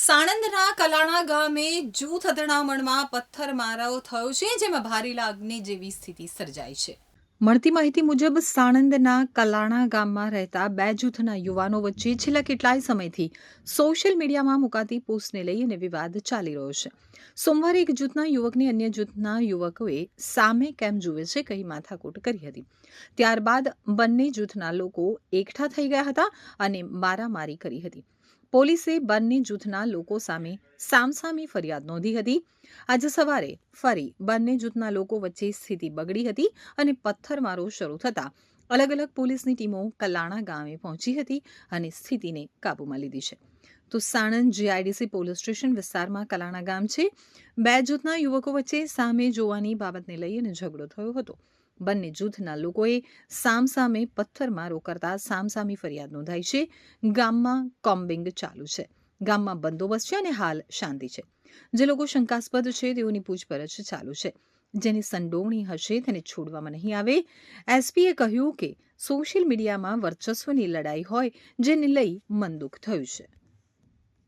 સાણંદના કલાણા ગામે જૂથ અથડામણમાં પથ્થરમારાઓ થયો છે, જેમાં ભારેલા અગ્નિ જેવી સ્થિતિ સર્જાઈ છે. મળતી માહિતી મુજબ, સાણંદના કલાણા ગામમાં રહેતા બે જૂથના યુવાનો વચ્ચે છેલ્લા કેટલાય સમયથી સોશિયલ મીડિયામાં મુકાતી પોસ્ટને લઈ અને વિવાદ ચાલી રહ્યો છે. સોમવારે એક જૂથના યુવકને અન્ય જૂથના યુવકોએ સામે કેમ જુએ છે કહી માથાકૂટ કરી હતી. ત્યારબાદ બંને જૂથના લોકો એકઠા થઈ ગયા હતા અને મારામારી કરી હતી. પોલીસે બંને જૂથના લોકો સામે સામસામી ફરિયાદ નોંધી હતી. આજે સવારે ફરી બંને જૂથના લોકો વચ્ચે સ્થિતિ બગડી હતી અને પથ્થરમારો શરૂ થતાં અલગ અલગ પોલીસની ટીમો કલાણા ગામે પહોંચી હતી અને સ્થિતિને કાબૂમાં લીધી છે. તો સાણંદ જીઆઈડીસી પોલીસ સ્ટેશન વિસ્તારમાં કલાણા ગામ છે. બે જૂથના યુવકો વચ્ચે સામે જોવાની બાબતને લઈ અને ઝઘડો થયો હતો. બંને જૂથના લોકોએ સામસામે પથ્થરમારો કરતા સામસામી ફરિયાદ નોંધાઈ છે. ગામમાં કોમ્બિંગ ચાલુ છે. ગામમાં બંદોબસ્ત છે અને હાલ શાંતિ છે. જે લોકો શંકાસ્પદ છે તેઓની પૂછપરછ ચાલુ છે. જેની સંડોવણી હશે તેને છોડવામાં નહીં આવે. એસપીએ કહ્યું કે સોશિયલ મીડિયામાં વર્ચસ્વની લડાઈ હોય, જેને લઈ મનદુખ થયું છે.